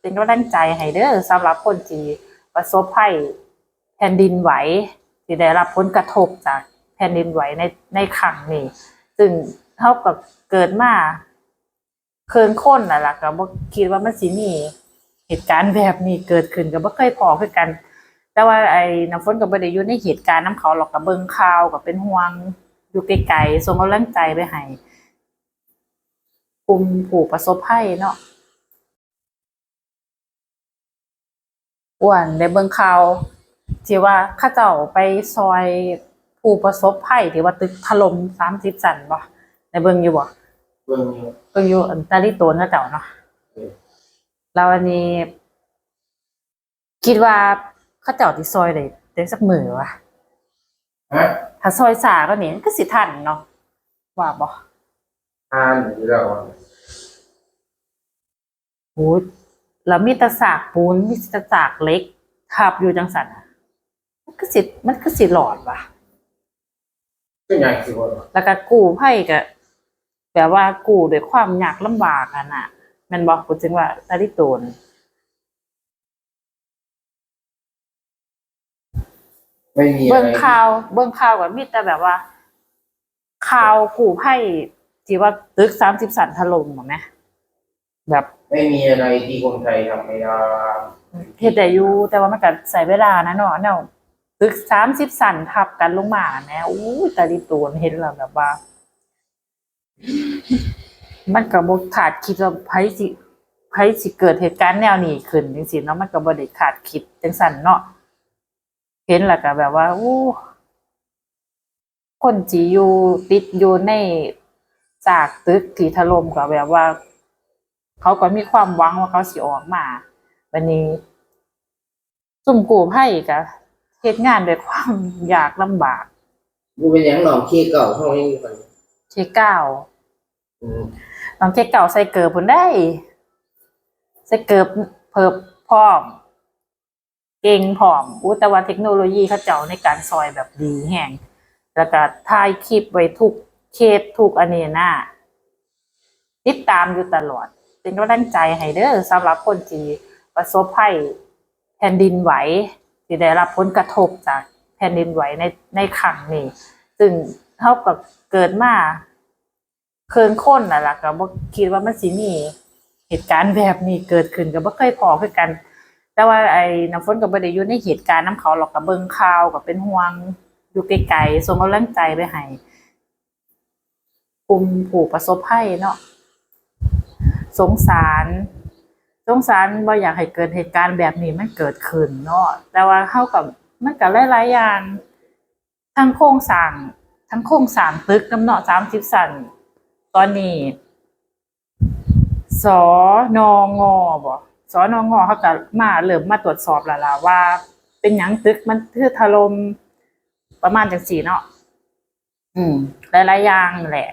เป็นกำลังใจให้เด้อสำหรับคนที่ประสบภัยแผ่นดินไหวที่ได้รับผลกระทบจากแผ่นดินไหวในในครั้งนี้ซึ่งเท่ากับเกิดมาเคินค้นน่ะล่ะก็บ่คิดว่ามันสิมีเหตุการณ์แบบนี้เกิดขึ้นก็บ่เคยพอคือกัน แต่ว่าไอ้น้ำฝนก็บ่ได้อยู่ในเหตุการณ์น้ำเขาหรอกก็เบิ่งข่าวก็เป็นห่วงอยู่ไกลๆส่งกำลังใจไปให้กลุ่มผู้ประสบภัยเนาะ อ้วนได้เบิ่งข่าวที่ว่าเข้าเจ้าไปซอยผู้ประสบภัยที่ว่าตึกถล่ม30ชั้นบ่ได้เบิ่งอยู่บ่เบิ่งอยู่เบิ่งอยู่อันตาลิโตนเขาเจ้าเนาะเออแล้วอันนี้ คิดว่าเข้าเจ้าที่ซอยได้ได้สักมื้อวะฮะถ้าซอยสาก็นี่ก็สิทันเนาะว่าบ่ทานอยู่แล้วอะโห แล้วมีแตะสากปูนมีแตะสากเหล็กทับอยู่จังสันน่ะมันก็สิมันก็สิหลอดว่ะเป็นไงสิบ่ล่ะแล้วก็กู้ภัยก็แบบว่ากู้ด้วยความยากลำบากอะน่ะแม่นบ่กูจึงว่าตาลิโตนไม่มีอะไรเบิ่งข่าวเบิ่งข่าวก็มีแต่แบบว่าข่าวกู้ภัยที่ว่าตึก30สันถล่มบ่แม่ แบบไม่มีอะไรที่คนไทยทำไม่ได้เฮ็ดได้อยู่แต่ว่ามันก็ใช้เวลานะเนาะแนวตึก30สันทับกันลงมาแหมอู้ยตาลิโตนเห็นแล้วแบบว่า มันก็บ่ขาดคิดว่าไผสิไผสิเกิดเหตุการณ์แนวนี้ขึ้นจังซี่เนาะมันก็บ่ได้ขาดคิดจังซั่นเนาะเห็นแล้วก็แบบว่าอู้คนที่อยู่ติดอยู่ในซากตึกที่ถล่มก็แบบว่า เขาก็มีความหวังว่าเขาสิออกมาวันนี้ซุ่มกู้ภัยก็เฮ็ดงานด้วยความยากลำบากกูเป็นอย่างหนองขี้เก่าห้องนี้ก่อนเทเก้าอืมน้องเทเก้าใส่เกิบพุ่นได้ ใส่เกิบเพิบพร้อมเก่งพร้อมอู้แต่ว่าเทคโนโลยีเขาเจ้าในการซอยแบบดีแฮงแล้วก็ถ่ายคลิปไว้ทุกเคสทุกอันนี้นะติดตามอยู่ตลอด เป็นกำลังใจให้เด้อสำหรับคนที่ประสบภัยแผ่นดินไหวที่ได้รับผลกระทบจากแผ่นดินไหวในในครั้งนี้ซึ่งเท่ากับเกิดมาเคินค้นน่ะล่ะก็บ่คิดว่ามันสิมีเหตุการณ์แบบนี้เกิดขึ้นก็บ่เคยพอคือกัน แต่ว่าไอ้น้ำฝนก็บ่ได้อยู่ในเหตุการณ์น้ำเขาหรอกก็เบิ่งข่าวก็เป็นห่วงอยู่ไกลๆส่งกำลังใจไปให้กลุ่มผู้ประสบภัยเนาะ สงสาร สงสารบ่อยากให้เกิดเหตุการณ์แบบนี้มันเกิดขึ้นเนาะแต่ว่าเฮากับมันก็หลายๆอย่างทั้งโครงสร้างทั้งโครงสร้างตึกน้ำเนาะสามสิบสันตอนนี้สอนงบ่สอนงเขาก็มาเริ่มมาตรวจสอบแล้วล่ะว่า เป็นหยังตึกมันคือถล่มประมาณจังสี่เนาะอืมหลายๆอย่างแหละ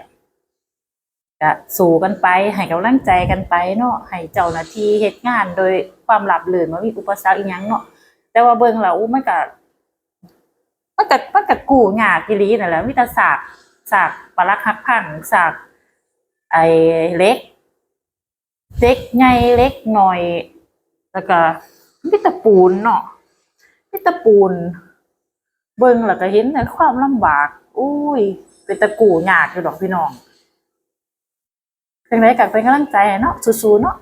ก็สู้กันไป ให้กำลังใจกันไปเนาะให้เจ้าหน้าที่เฮ็ดงานโดยความหลับลื่นบ่มีอุปสรรคอีหยังเนาะแต่ว่าเบิ่งแล้วอู้มันก็มันก็มันก็กูหยากิลีนั่นแหละมีแต่สากสากปลาลักหักพังสากไอ้เล็กเล็กใหญ่เล็กหน่อย แล้วก็มีแต่ปูนเนาะมีแต่ปูน เบิ่งแล้วก็เห็นแต่ความลำบาก อุ้ย เป็นตะกูหยากอยู่ดอกพี่น้อง เป็นไงกันเป็นกำลังใจให้เนาะสู้ๆเนาะ